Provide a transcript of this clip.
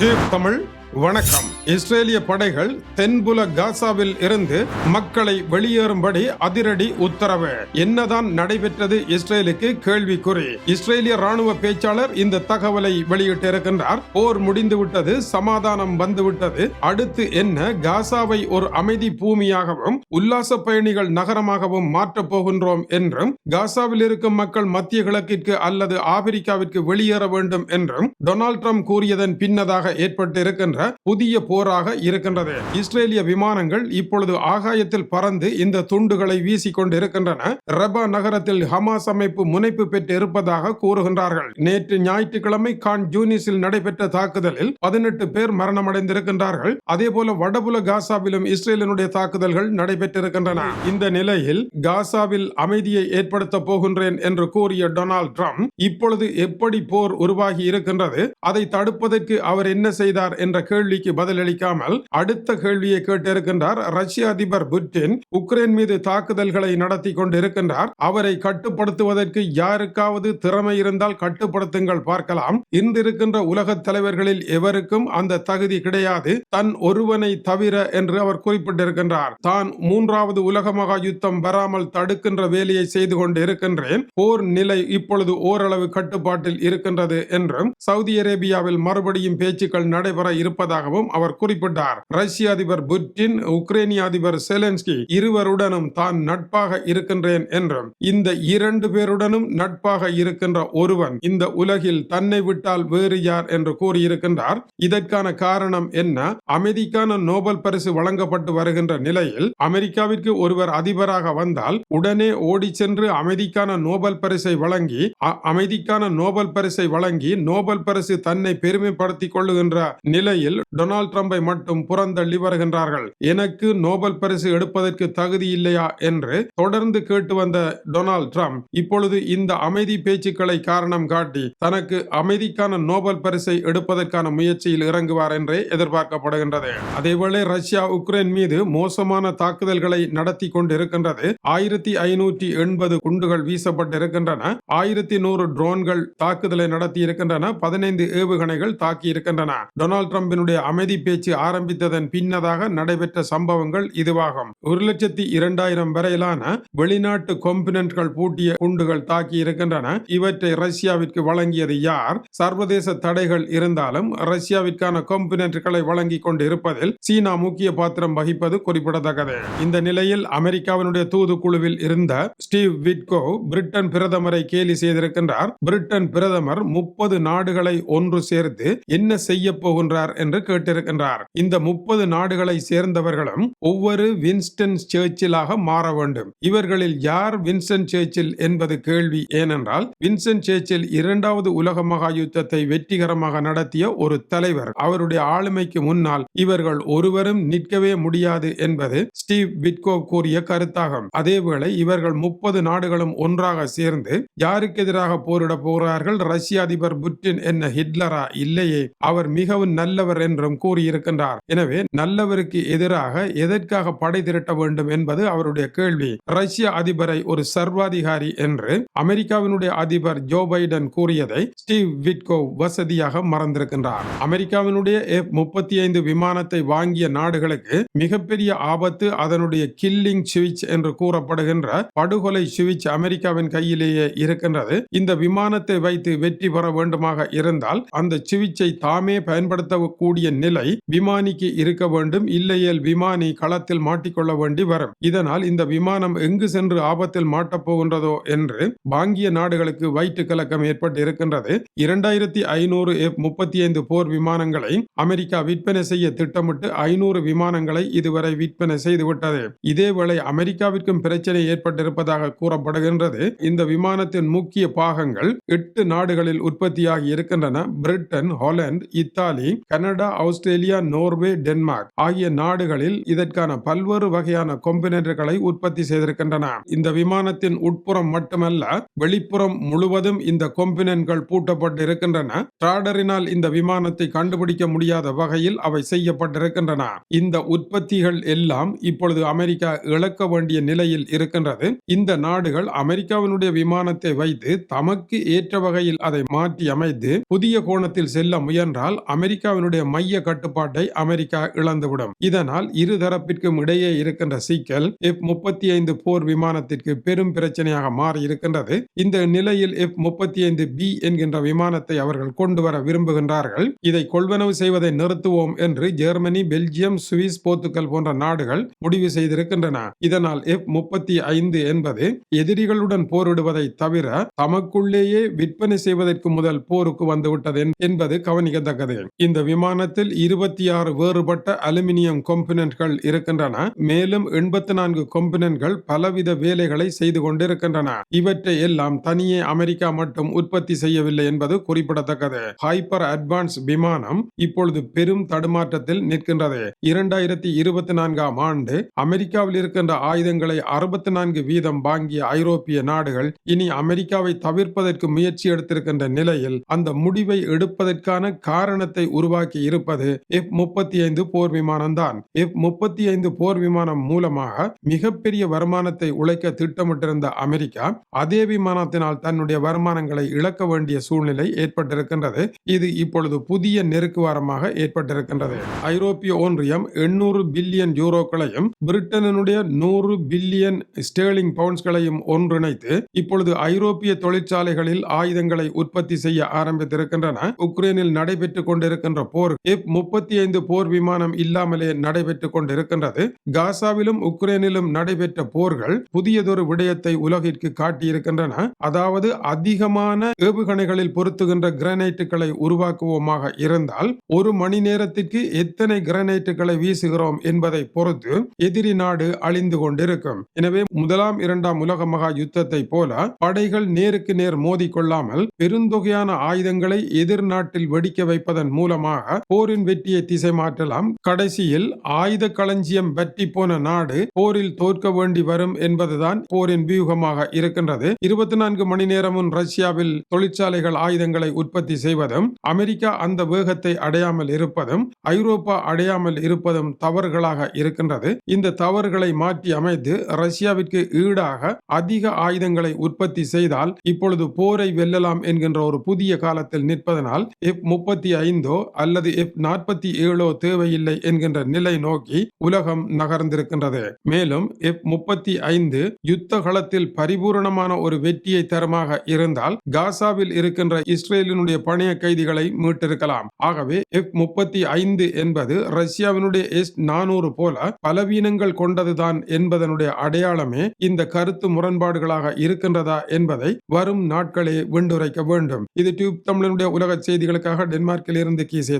Deep Tamil வணக்கம். இஸ்ரேலிய படைகள் தென்புல காசாவில் இருந்து மக்களை வெளியேறும்படி அதிரடி உத்தரவு. என்னதான் நடைபெற்றது இஸ்ரேலுக்கு கேள்விக்குறி. இஸ்ரேலிய ராணுவ பேச்சாளர் இந்த தகவலை வெளியிட்டிருக்கின்றார். போர் முடிந்துவிட்டது சமாதானம் வந்துவிட்டது. அடுத்து என்ன? காசாவை ஒரு அமைதி பூமியாகவும் உல்லாச பயணிகள் நகரமாகவும் மாற்றப் போகின்றோம் என்றும் காசாவில் இருக்கும் மக்கள் மத்திய கிழக்கிற்கு அல்லது ஆப்பிரிக்காவிற்கு வெளியேற வேண்டும் என்றும் டொனால்ட் ட்ரம்ப் கூறியதன் பின்னதாக ஏற்பட்டிருக்கின்ற புதிய போராக இருக்கின்றது. இஸ்ரேலிய விமானங்கள் இப்பொழுது ஆகாயத்தில் பறந்து இந்த துண்டுகளை வீசிக்கொண்டு இருக்கின்றன ரபா நகரத்தில் ஹமாஸ் அமைப்பு முனைப்பு பெற்று இருப்பதாக கூறுகின்றார்கள். நேற்று ஞாயிற்றுக்கிழமை கான் ஜூனிஸில் நடைபெற்ற தாக்குதலில் பதினெட்டு பேர் மரணமடைந்திருக்கின்றார்கள். அதே போல வடபுல காசாவிலும் இஸ்ரேலினுடைய தாக்குதல்கள் நடைபெற்றிருக்கின்றன. இந்த நிலையில் காசாவில் அமைதியை ஏற்படுத்த போகின்றேன் என்று கூறிய டொனால்ட் ட்ரம்ப் இப்பொழுது எப்படி போர் உருவாகி இருக்கின்றது? அதை தடுப்பதற்கு அவர் என்ன செய்தார்? என்ற கேள்விக்கு பதிலளிக்காமல் அடுத்த கேள்வியை கேட்டிருக்கின்றார் ரஷ்ய அதிபர் புட்டின். உக்ரைன் மீது தாக்குதல்களை நடத்தி கொண்டிருக்கின்றார். அவரை கட்டுப்படுத்துவதற்கு யாருக்காவது திறமை இருந்தால் கட்டுப்படுத்துங்கள் பார்க்கலாம். இன்றிருக்கின்ற உலக தலைவர்களில் எவருக்கும் அந்த தகுதி கிடையாது. தன் ஒருவனை தவிர என்று அவர் குறிப்பிட்டிருக்கின்றார். தான் மூன்றாவது உலக மகா யுத்தம் வராமல் தடுக்கின்ற வேலையை செய்து கொண்டு இருக்கின்றேன் போர் நிலை இப்பொழுது ஓரளவு கட்டுப்பாட்டில் இருக்கின்றது என்றும். சவுதி அரேபியாவில் மறுபடியும் பேச்சுக்கள் நடைபெற இருப்பதாகவும் அவர் குறிப்பிட்டார். ரஷ்ய அதிபர் புட்டின் உக்ரைனிய அதிபர் செலன்ஸ்கி இருவருடனும் தான் நட்பாக இருக்கின்றேன் என்றும் இந்த இரண்டு பேருடனும் நட்பாக இருக்கின்ற ஒருவன் இந்த உலகில் தன்னை விட்டால் வேறு யார் என்று கூறியிருக்கின்றார். இதற்கான காரணம் என்ன? அமைதிக்கான நோபல் பரிசு வழங்கப்பட்டு வருகின்ற நிலையில் அமெரிக்காவிற்கு ஒருவர் அதிபராக வந்தால் உடனே ஓடி சென்று அமைதிக்கான நோபல் பரிசை வழங்கி அமைதிக்கான நோபல் பரிசை வழங்கி நோபல் பரிசு தன்னை பெருமைப்படுத்திக் கொள்ளுகின்ற நிலையில் டொனால்ட் ட்ரம்பை மட்டும் புறந்தள்ளி வருகின்றார்கள் எனக்கு நோபல் பரிசு எடுப்பதற்கு தகுதி இல்லையா என்று தொடர்ந்து கேட்டு வந்த டொனால்ட் ட்ரம்ப் இப்பொழுது இந்த அமைதி பேச்சுக்களை காரணம் காட்டி தனக்கு அமைதிக்கான நோபல் பரிசை எடுப்பதற்கான முயற்சியில் இறங்குவார் என்றே எதிர்பார்க்கப்படுகின்றது. அதேவேளை ரஷ்யா உக்ரைன் மீது மோசமான தாக்குதல்களை நடத்தி கொண்டிருக்கின்றது. ஆயிரத்தி ஐநூற்றி எண்பது குண்டுகள் வீசப்பட்டிருக்கின்றன. ஆயிரத்தி நூறு ட்ரோன்கள் தாக்குதலை நடத்தி இருக்கின்றன பதினைந்து ஏவுகணைகள் தாக்கி இருக்கின்றன டொனால்ட் ட்ரம்பினுடைய அமைதி பேச்சு ஆரம்பித்ததன் பின்னதாக நடைபெற்ற சம்பவங்கள் இதுவாகும். ஒரு லட்சத்தி இரண்டாயிரம் வரையிலான வெளிநாட்டு கொம்பினன்ட்கள் பூட்டிய குண்டுகள் தாக்கி இருக்கின்றன. இவற்றை ரஷ்யாவிற்கு வழங்கியது யார்? சர்வதேச தடைகள் இருந்தாலும் ரஷ்யாவிற்கான கொம்பினன்ட்களை வழங்கி கொண்டு இருப்பதில் சீனா முக்கிய பாத்திரம் வகிப்பது குறிப்பிடத்தக்கது. இந்த நிலையில் அமெரிக்காவினுடைய தூதுக்குழுவில் இருந்த ஸ்டீவ் விட்கோ பிரிட்டன் பிரதமரை கேலி செய்திருக்கின்றார். பிரிட்டன் பிரதமர் முப்பது நாடுகளை ஒன்று சேர்த்து என்ன செய்ய போகின்றார் என்று கேட்டிருக்கின்றார். இந்த முப்பது நாடுகளை சேர்ந்தவர்களும் ஒவ்வொரு வின்ஸ்டன் சேர்ச்சிலாக மாற வேண்டும். இவர்களில் யார் வின்ஸ்டன் சேர்ச்சில் என்பது கேள்வி. ஏனென்றால் வின்ஸ்டன் சேர்ச்சில் இரண்டாவது உலக மகா யுத்தத்தை வெற்றிகரமாக நடத்திய ஒரு தலைவர் அவருடைய ஆளுமைக்கு முன்னால் இவர்கள் ஒருவரும் நிற்கவே முடியாது என்பது ஸ்டீவ் விட்கோ கூறிய கருத்தாகும். அதேவேளை இவர்கள் முப்பது நாடுகளும் ஒன்றாக சேர்ந்து யாருக்கு எதிராக போரிட போகிறார்கள்? ரஷ்ய அதிபர் புட்டின் என்ன ஹிட்லரா? இல்லையே. அவர் மிகவும் நல்லவர் நல்லவர் என்றும் கூறியிருக்கின்றார். எனவே நல்லவருக்கு எதிராக எதற்காக படை திரட்ட வேண்டும் என்பது அவருடைய கேள்வி. ரஷ்ய அதிபரை ஒரு சர்வாதிகாரி என்று அமெரிக்காவினுடைய அதிபர் ஜோ பைடன் கூறியதை ஸ்டீவ் விட்கோ வசதியாக மறந்திருக்கின்றார். அமெரிக்காவினுடைய எஃப் முப்பத்தி ஐந்து விமானத்தை வாங்கிய நாடுகளுக்கு மிகப்பெரிய ஆபத்து அதனுடைய கில்லிங் சுவிச் என்று கூறப்படுகின்ற படுகொலை சுவிச் அமெரிக்காவின் கையிலேயே இருக்கின்றது. இந்த விமானத்தை வைத்து வெற்றி பெற வேண்டுமாக இருந்தால் அந்த சுவிச்சை தாமே பயன்படுத்த கூடிய நிலை விமானிக்கு இருக்க வேண்டும். இல்லையேல் விமானி களத்தில் மாட்டிக்கொள்ள வேண்டி வரும். இதனால் இந்த விமானம் எங்கு சென்று ஆபத்தில் மாட்டப் போகின்றதோ என்று வாங்கிய நாடுகளுக்கு வயிற்று கலக்கம் ஏற்பட்டு இருக்கின்றது. இரண்டாயிரத்தி ஐநூறு எஃப் முப்பத்தி ஐந்து போர் விமானங்களை அமெரிக்கா விற்பனை செய்ய திட்டமிட்டு ஐநூறு விமானங்களை இதுவரை விற்பனை செய்துவிட்டது இதேவேளை அமெரிக்காவிற்கும் பிரச்சனை ஏற்பட்டிருப்பதாக கூறப்படுகின்றது. இந்த விமானத்தின் முக்கிய பாகங்கள் எட்டு நாடுகளில் உற்பத்தியாகி இருக்கின்றன. Britain Holland Italy Canada Australia Norway Denmark ஆகிய நாடுகளில் இதற்கான பல்வேறு வகையான கொம்பினேட்டர்களை உற்பத்தி செய்திருக்கின்றன. இந்த விமானத்தின் உட்புறம் மட்டுமல்ல வெளிப்புறம் முழுவதும் இந்த கொம்பினன்கள் பூட்டப்பட்டு இருக்கின்றன டிராடரினால் இந்த விமானத்தை கண்டுபிடிக்க முடியாத வகையில் அவை செய்யப்பட்டிருக்கின்றன. இந்த உற்பத்திகள் எல்லாம் இப்பொழுது அமெரிக்கா இழக்க வேண்டிய நிலையில் இருக்கின்றது. இந்த நாடுகள் அமெரிக்காவினுடைய விமானத்தை வைத்து தமக்கு ஏற்ற வகையில் அதை மாற்றி அமைத்து புதிய கோணத்தில் செல்ல முயன்றால் அமெரிக்காவினுடைய தன்னுடைய மைய கட்டுப்பாட்டை அமெரிக்கா இழந்துவிடும். இதனால் இருதரப்பிற்கும் இடையே இருக்கின்ற சிக்கல் எஃப் முப்பத்தி ஐந்து போர் விமானத்திற்கு பெரும் பிரச்சனையாக மாறி இருக்கின்றது இந்த நிலையில் எஃப் முப்பத்தி ஐந்து பி என்கின்ற விமானத்தை அவர்கள் கொண்டு வர விரும்புகின்றார்கள். இதை கொள்வனவு செய்வதை நிறுத்துவோம் என்று ஜெர்மனி பெல்ஜியம் சுவிஸ் போர்த்துக்கல் போன்ற நாடுகள் முடிவு செய்திருக்கின்றன. இதனால் எஃப் முப்பத்தி ஐந்து என்பது எதிரிகளுடன் போரிடுவதை தவிர தமக்குள்ளேயே விற்பனை செய்வதற்கு முதல் போருக்கு வந்துவிட்டது என்பது கவனிக்கத்தக்கது. இந்த விமான விமானத்தில் இருபத்தி ஆறு வேறுபட்ட அலுமினியம் கொம்பினன்ட்கள் இருக்கின்றன. மேலும் எண்பத்தி நான்கு கொம்பினன்ட்கள் பலவித வேலைகளை செய்து கொண்டிருக்கின்றன. இவற்றை எல்லாம் தனியே அமெரிக்கா மட்டும் உற்பத்தி செய்யவில்லை என்பது குறிப்பிடத்தக்கது. ஹைப்பர் அட்வான்ஸ் விமானம் இப்பொழுது பெரும் தடுமாற்றத்தில் நிற்கின்றது. இரண்டாயிரத்தி இருபத்தி நான்காம் ஆண்டு அமெரிக்காவில் இருக்கின்ற ஆயுதங்களை அறுபத்தி நான்கு வீதம் வாங்கிய ஐரோப்பிய நாடுகள் இனி அமெரிக்காவை தவிர்ப்பதற்கு முயற்சி எடுத்திருக்கின்ற நிலையில் அந்த முடிவை எடுப்பதற்கான காரணத்தை உருவாக்கி இருப்பது எஃப் முப்பத்தி ஐந்து போர் விமானம் தான் எஃப் முப்பத்தி ஐந்து போர் விமானம் மூலமாக மிகப்பெரிய வருமானத்தை உழைக்க திட்டமிட்டிருந்த அமெரிக்கா அதே விமானத்தினால் தன்னுடைய வருமானங்களை இழக்க வேண்டிய சூழ்நிலை ஏற்பட்டிருக்கின்றது. இது இப்பொழுது புதிய நெருக்குவாரமாக ஏற்பட்டிருக்கின்றது. ஐரோப்பிய ஒன்றியம் எண்ணூறு பில்லியன் யூரோக்களையும் பிரிட்டனுடைய நூறு பில்லியன் ஸ்டேர்லிங் பவுண்ட்ஸ்களையும் ஒன்றிணைத்து இப்பொழுது ஐரோப்பிய தொழிற்சாலைகளில் ஆயுதங்களை உற்பத்தி செய்ய ஆரம்பித்திருக்கின்றன. உக்ரைனில் நடைபெற்றுக் கொண்டிருக்கின்ற போர் போர் எஃப் முப்பத்தி ஐந்து போர் விமானம் இல்லாமலே நடைபெற்றுக் கொண்டிருக்கின்றது. காசாவிலும் உக்ரைனிலும் நடைபெற்ற போர்கள் புதியதொரு விடயத்தை உலகிற்கு காட்டியிருக்கின்றன. அதாவது அதிகமான ஏவுகணைகளில் பொருத்துகின்ற கிரனைட்டுகளை உருவாக்குவோமாக இருந்தால் ஒரு மணி நேரத்திற்கு எத்தனை கிரனைட்டுகளை வீசுகிறோம் என்பதை பொறுத்து எதிரி நாடு அழிந்து கொண்டிருக்கும். எனவே முதலாம் இரண்டாம் உலக மகா யுத்தத்தை போல படைகள் நேருக்கு நேர் மோதிக்கொள்ளாமல் பெருந்தொகையான ஆயுதங்களை எதிர் நாட்டில் வெடிக்க வைப்பதன் மூலமாக போரின் வெற்றியை திசை மாற்றலாம். கடைசியில் ஆயுத களஞ்சியம் பற்றி போன நாடு போரில் தோற்க வேண்டி வரும் என்பதுதான் போரின் வியூகமாக இருக்கின்றது. இருபத்தி நான்கு மணி நேரமும் ரஷ்யாவில் தொழிற்சாலைகள் ஆயுதங்களை உற்பத்தி செய்வதும் அமெரிக்கா அந்த வேகத்தை அடையாமல் இருப்பதும் ஐரோப்பா அடையாமல் இருப்பதும் தவறுகளாக இருக்கின்றது. இந்த தவறுகளை மாற்றி அமைத்து ரஷ்யாவிற்கு ஈடாக அதிக ஆயுதங்களை உற்பத்தி செய்தால் இப்பொழுது போரை வெல்லலாம் என்கின்ற ஒரு புதிய காலத்தில் நிற்பதனால் முப்பத்தி ஐந்தோ அல்லது எப் நாற்பத்தி ஏழோ தேவையில்லை என்கின்ற நிலை நோக்கி உலகம் நகர்ந்திருக்கின்றது. மேலும் எஃப் முப்பத்தி ஐந்து யுத்த களத்தில் பரிபூரணமான ஒரு வெற்றியை தரமாக இருந்தால் காசாவில் இருக்கின்ற இஸ்ரேலினுடைய பணைய கைதிகளை மீட்டிருக்கலாம். ஆகவே எஃப் முப்பத்தி ஐந்து என்பது ரஷ்யாவினுடைய எஸ் நானூறு போல பலவீனங்கள் கொண்டதுதான் என்பதனுடைய அடையாளமே இந்த கருத்து முரண்பாடுகளாக இருக்கின்றதா என்பதை வரும் நாட்களே வெண்டுரைக்க வேண்டும். இது டியூப் தமிழனுடைய உலக செய்திகளுக்காக டென்மார்க்கில் இருந்து கீசே